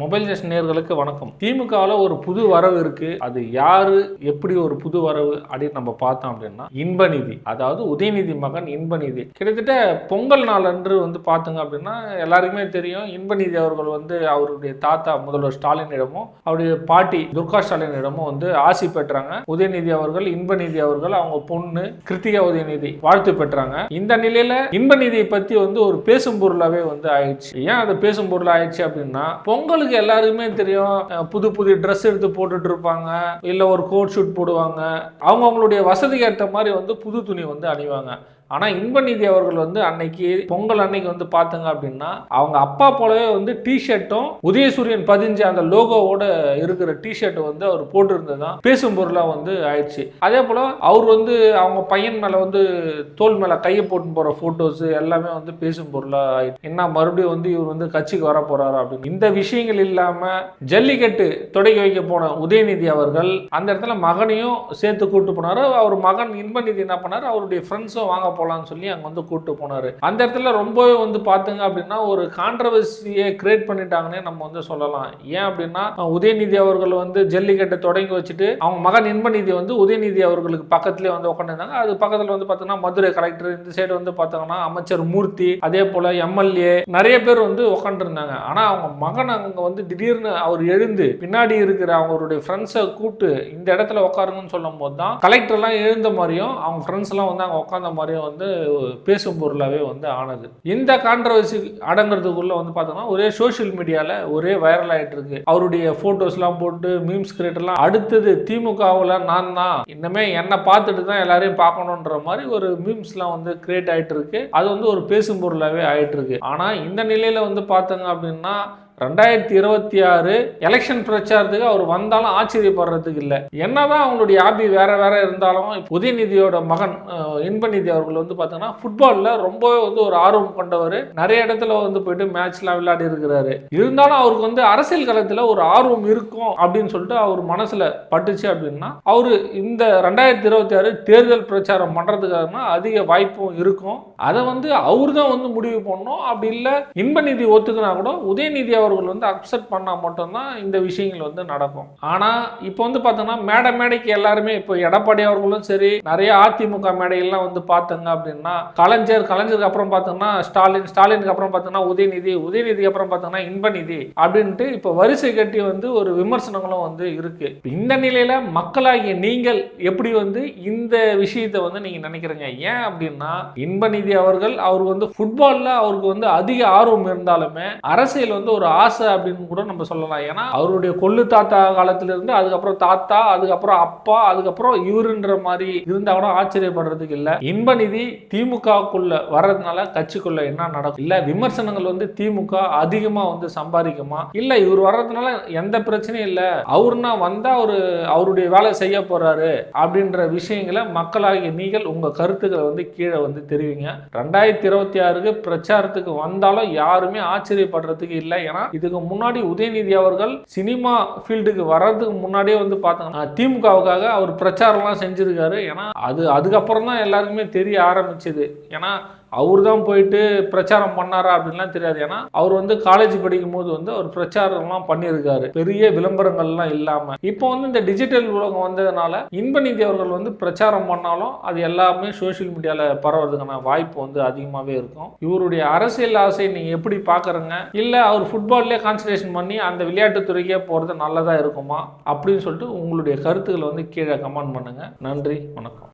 Mobile just நேர்களுக்கு வணக்கம். திமுகவில் ஒரு புது வரவு இருக்கு. அது யாரு? எப்படி ஒரு புது வரவு அப்படின்னு நம்ம பார்த்தோம் அப்படின்னா இன்பநிதி. அதாவது உதயநிதி மகன் இன்பநிதி. கிட்டத்தட்ட பொங்கல் நாள் அன்று வந்து பார்த்தோங்க அப்படின்னா எல்லாருக்குமே தெரியும் இன்பநிதி அவர்கள் வந்து அவருடைய தாத்தா முதல்வர் ஸ்டாலினிடமும் அவருடைய பாட்டி துர்கா ஸ்டாலினிடமும் வந்து ஆசி பெற்றாங்க. உதயநிதி அவர்கள் இன்பநிதி அவர்கள் அவங்க பொண்ணு கிருத்திகா உதயநிதி வாழ்த்து பெற்றாங்க. இந்த நிலையில இன்பநிதியை பத்தி வந்து ஒரு பேசும் பொருளாவே வந்து ஆயிடுச்சு. ஏன் அது பேசும் பொருள் ஆயிடுச்சு அப்படின்னா பொங்கல் பொங்கலுக்கு எல்லாருக்குமே தெரியும். புது புது ட்ரெஸ் எடுத்து போட்டுட்டு இருப்பாங்க. இல்லை ஒரு கோட் ஷூட் போடுவாங்க. அவங்க அவங்களுடைய வசதிக்கு ஏற்ற மாதிரி வந்து புது துணி வந்து அணிவாங்க. ஆனால் இன்பநிதி அவர்கள் வந்து அன்னைக்கு பொங்கல் அன்னைக்கு வந்து பார்த்தங்க அப்படின்னா அவங்க அப்பா போலவே வந்து டிஷர்ட்டும் உதயசூரியன் பதிஞ்ச அந்த லோகோவோட இருக்கிற டிஷர்ட் வந்து அவர் போட்டிருந்தது தான் பேசும் பொருளாக வந்து ஆயிடுச்சு. அதே போல் அவர் வந்து அவங்க பையன் மேலே வந்து தோல் மேலே கையை போட்டு போகிற ஃபோட்டோஸ் எல்லாமே வந்து பேசும் பொருளாக ஆயிடுச்சு. என்ன மறுபடியும் வந்து இவர் வந்து கட்சிக்கு வர போகிறாரு அப்படின்னு. இந்த விஷயங்கள் இல்லாமல் ஜல்லிக்கட்டு தொடங்கி வைக்க போன உதயநிதி அவர்கள் அந்த இடத்துல மகனையும் சேர்த்து கூட்டு போனாரு. அவர் மகன் இன்பநிதி என்ன பண்ணார்? அவருடைய ஃப்ரெண்ட்ஸும் வாங்க போகலான்னு சொல்லி அங்கே வந்து கூட்டு போனார். அந்த இடத்துல ரொம்பவே வந்து பார்த்துங்க அப்படின்னா ஒரு கான்ட்ரவர்சியை கிரியேட் பண்ணிட்டாங்கன்னே நம்ம வந்து சொல்லலாம். ஏன் அப்படின்னா உதயநிதி அவர்கள் வந்து ஜல்லிக்கட்டை தொடங்கி வச்சுட்டு அவங்க மகன் இன்பநிதி வந்து உதயநிதி அவர்களுக்கு பக்கத்துலேயே வந்து உட்காந்துருந்தாங்க அது பக்கத்தில் வந்து பார்த்தீங்கன்னா மதுரை கலெக்டர் இந்த சைடு வந்து பார்த்தாங்கன்னா அமைச்சர் மூர்த்தி அதே போல் எம்எல்ஏ நிறைய பேர் வந்து உட்காந்துருந்தாங்க ஆனால் அவங்க மகன் அங்கே வந்து திடீர்னு அவர் எழுந்து பின்னாடி இருக்கிற அவங்களுடைய ஃப்ரெண்ட்ஸை கூப்பிட்டு இந்த இடத்துல உட்காருங்கன்னு சொல்லும் போது தான் கலெக்டர்லாம் எழுந்த மாதிரியும் அவங்க ஃப்ரெண்ட்ஸ்லாம் வந்து அங்கே உட்காந்த மாதிரியும் வந்து பேசும் பொருளாகவே வந்து ஆனது. இந்த கான்ட்ரவர்சி அடங்குறதுக்குள்ளே வந்து பார்த்தோம்னா ஒரே சோஷியல் மீடியாவில் ஒரே வைரல் ஆகிட்டு இருக்கு அவருடைய ஃபோட்டோஸ்லாம் போட்டு மீம்ஸ் கிரியேட்டர்லாம் அடுத்தது திமுகவில் நான் தான். இன்னமே என்னை பார்த்துட்டு தான் எல்லாரையும் பார்க்கணுன்ற மாதிரி ஒரு மீம்ஸ்லாம் வந்து கிரியேட் ஆகிட்டு இருக்கு அது வந்து ஒரு பேசும் பொருளாகவே ஆகிட்டு இருக்கு ஆனால் இந்த நிலையில் வந்து பார்த்தோங்க அப்படின்னா ரெண்டாயிரத்தி இருபத்தி ஆறு எலெக்ஷன் பிரச்சாரத்துக்கு அவர் வந்தாலும் ஆச்சரியப்படுறதுக்கு இல்லை. என்னதான் அவங்களுடைய ஹாபி வேற வேற இருந்தாலும் உதயநிதியோட மகன் இன்பநிதி அவர்கள் வந்து பார்த்தீங்கன்னா ஃபுட்பாலில் ரொம்பவே வந்து ஒரு ஆர்வம் கொண்டவர். நிறைய இடத்துல வந்து போயிட்டு மேட்ச்லாம் விளையாடி இருக்கிறாரு. இருந்தாலும் அவருக்கு வந்து அரசியல் களத்தில் ஒரு ஆர்வம் இருக்கும் அப்படின்னு சொல்லிட்டு அவர் மனசில் பட்டுச்சு அப்படின்னா அவர் இந்த ரெண்டாயிரத்தி இருபத்தி ஆறு தேர்தல் பிரச்சாரம் பண்ணுறதுக்காகனா அதிக வாய்ப்பும் இருக்கும். அதை வந்து அவர் தான் வந்து முடிவு பண்ணணும். அப்படி இல்லை இன்பநிதி ஒத்துக்கினா கூட உதயநிதி அவர்கள் வந்து அக்செப்ட் பண்ணால் மட்டும்தான் இந்த விஷயங்கள் வந்து நடக்கும். ஆனால் இப்போ வந்து பார்த்தோன்னா மேடை மேடைக்கு எல்லாருமே இப்போ எடப்பாடி அவர்களும் சரி நிறைய அதிமுக மேடைகள்லாம் வந்து பார்த்தங்க அப்படின்னா கலைஞர் கலைஞருக்கு அப்புறம் பார்த்தோம்னா ஸ்டாலின் ஸ்டாலினுக்கு அப்புறம் பார்த்தோம்னா உதயநிதி உதயநிதிக்கு அப்புறம் பார்த்தோம்னா இன்பநிதி அப்படின்ட்டு இப்போ வரிசை கட்டி வந்து ஒரு விமர்சனங்களும் வந்து இருக்கு. இந்த நிலையில மக்களாகிய நீங்கள் எப்படி வந்து இந்த விஷயத்தை வந்து நீங்க நினைக்கிறீங்க? ஏன் அப்படின்னா இன்பநிதி அவர்கள் அவர் வந்து ஃபுட்பால்ல அவருக்கு வந்து அதிக ஆர்வம் இருந்தாலுமே அரசியல் வந்து ஒரு ஆசை அப்படின்னு கூட நம்ம சொல்லலாம். ஏன்னா அவருடைய கொள்ளு தாத்தா காலத்திலிருந்து அதுக்கப்புறம் தாத்தா அதுக்கப்புறம் அப்பா அதுக்கப்புறம் இவருன்ற மாதிரி இருந்தா கூட ஆச்சரியப்படுறதுக்கு இல்ல. இன்பநிதி திமுகக்குள்ள வர்றதுனால கட்சிக்குள்ள என்ன நடக்கும்? இல்ல விமர்சனங்கள் வந்து திமுக அதிகமா வந்து சம்பாதிக்குமா? இல்ல இவர் வர்றதுனால எந்த பிரச்சனையும் இல்ல. அவருனா வந்தா அவரு அவருடைய வேலை செய்ய போறாரு அப்படின்ற விஷயங்களை மக்களாகிய நீங்கள் உங்க கருத்துக்களை வந்து கீழே வந்து தெரிவிங்க. ரெண்டாயிரத்தி இருபத்தி ஆறுக்கு பிரச்சாரத்துக்கு வந்தாலும் யாருமே ஆச்சரியப்படுறதுக்கு இல்லை. ஏன்னா இதுக்கு முன்னாடி உதயநிதி அவர்கள் சினிமா ஃபீல்டுக்கு வர்றதுக்கு முன்னாடியே வந்து பார்த்தாங்கன்னா திமுகவுக்காக அவர் பிரச்சாரம்லாம் செஞ்சிருக்காரு. ஏன்னா அது அதுக்கப்புறம் தான் எல்லாருக்குமே தெரிய ஆரம்பிச்சது. ஏன்னா அவர் தான் போயிட்டு பிரச்சாரம் பண்ணாரா அப்படின்லாம் தெரியாது. ஏன்னா அவர் வந்து காலேஜ் படிக்கும் போது வந்து அவர் பிரச்சாரம்லாம் பண்ணியிருக்காரு. பெரிய விளம்பரங்கள்லாம் இல்லாமல் இப்போ வந்து இந்த டிஜிட்டல் உலகம் வந்ததுனால இன்பநிதி அவர்கள் வந்து பிரச்சாரம் பண்ணாலும் அது எல்லாமே சோஷியல் மீடியாவில் பரவுறதுக்கான வாய்ப்பு வந்து அதிகமாகவே இருக்கும். இவருடைய அரசியல் ஆசை நீங்கள் எப்படி பார்க்குறங்க இல்லை அவர் ஃபுட்பால்லே கான்சன்ட்ரேஷன் பண்ணி அந்த விளையாட்டுத்துறைக்கே போகிறது நல்லதாக இருக்குமா? அப்படின்னு சொல்லிட்டு உங்களுடைய கருத்துக்களை வந்து கீழே கமெண்ட் பண்ணுங்கள் நன்றி வணக்கம்.